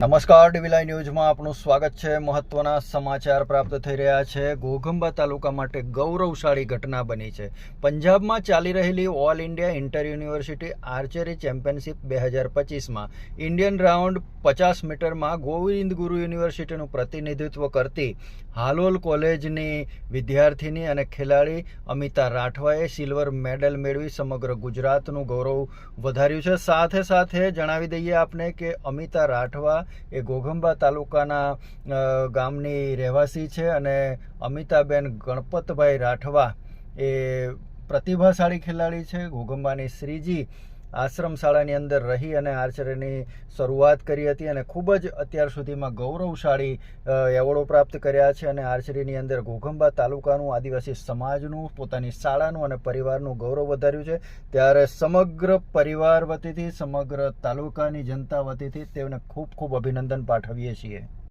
નમસ્કાર ડીવીલાઈ ન્યૂઝમાં આપનું સ્વાગત છે. મહત્વના સમાચાર પ્રાપ્ત થઈ રહ્યા છે. ઘોઘંબા તાલુકા માટે ગૌરવશાળી ઘટના બની છે. પંજાબમાં ચાલી રહેલી all India inter university archery championship બે હજાર પચીસમાં ઇન્ડિયન રાઉન્ડ પચાસ મીટરમાં ગોવિંદ ગુરુ યુનિવર્સિટીનું પ્રતિનિધિત્વ કરતી હાલોલ કોલેજની વિદ્યાર્થીની અને ખેલાડી અમિતા રાઠવાએ સિલ્વર મેડલ મેળવી સમગ્ર ગુજરાતનું ગૌરવ વધાર્યું છે. સાથે સાથે જણાવી દઈએ આપને કે અમિતા રાઠવા એ ઘોઘંબા તાલુકાના ગામની રહેવાસી છે અને અમિતાબેન ગણપતભાઈ રાઠવા એ પ્રતિભાશાળી ખેલાડી છે. ઘોઘંબાની શ્રીજી આશ્રમ શાળાની અંદર રહી અને આર્ચરીની શરૂઆત કરી હતી અને ખૂબ જ અત્યાર સુધીમાં ગૌરવશાળી એવોર્ડો પ્રાપ્ત કર્યા છે અને આર્ચરીની અંદર ઘોઘંબા તાલુકાનું, આદિવાસી સમાજનું, પોતાની શાળાનું અને પરિવારનું ગૌરવ વધાર્યું છે. ત્યારે સમગ્ર પરિવાર વતીથી, સમગ્ર તાલુકાની જનતા વતીથી તેમને ખૂબ ખૂબ અભિનંદન પાઠવીએ છીએ.